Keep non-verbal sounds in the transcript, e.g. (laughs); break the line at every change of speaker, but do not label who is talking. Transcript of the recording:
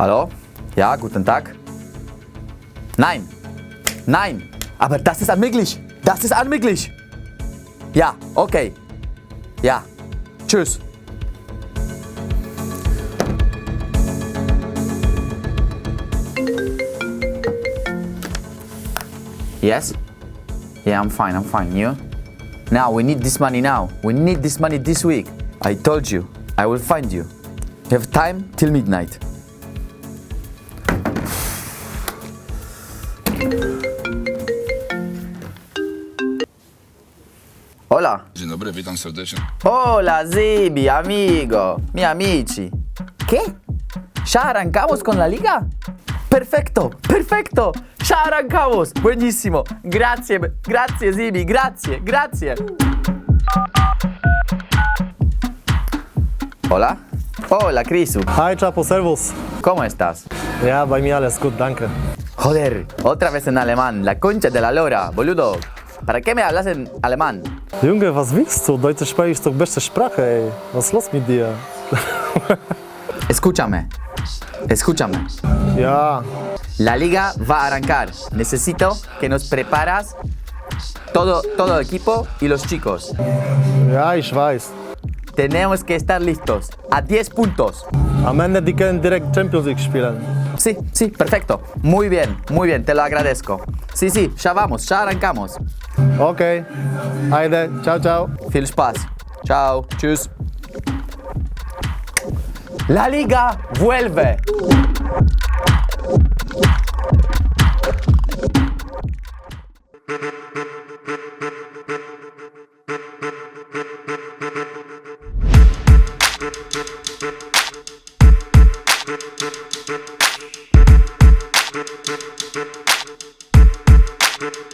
Hallo? Ja, guten Tag. Nein. Nein. Aber das ist unmöglich. Das ist unmöglich. Ja, okay. Ja. Tschüss. Yes? Yeah, I'm fine, I'm fine. You? Now, we need this money now. We need this money this week. I told you, I will find you. You have time till midnight. Hola.
Dzień dobry, witam serdecznie.
Hola, Zibi, amigo, mi amici. ¿Qué? ¿Ya arrancamos con la liga? Perfecto, perfecto. Ya arrancamos. Buenísimo. Grazie, grazie, Zibi, grazie, grazie. Hola. Hola, Crisu.
Hi Chapo, servus.
¿Cómo estás?
Ja, bei mir alles gut, danke.
Joder, otra vez en alemán. La concha de la lora, boludo. ¿Para qué me hablas en alemán?
Junge, was willst du? Deutsch spreche ist doch beste Sprache, ey. Was ist los mit dir? (laughs)
Escúchame. Escúchame.
Ja,
La liga va a arrancar. Necesito que nos preparas todo, todo el equipo y los chicos.
ja, ich weiß.
Tenemos que estar listos. A 10 puntos.
Am Ende, die können direkt Champions League spielen.
Sí, sí, perfecto. Muy bien, muy bien, te lo agradezco. Sí, sí, ya vamos, ya arrancamos.
Ok. Aide, chao, chao.
Viel Spaß. Chao, tschüss. La liga vuelve. Ah!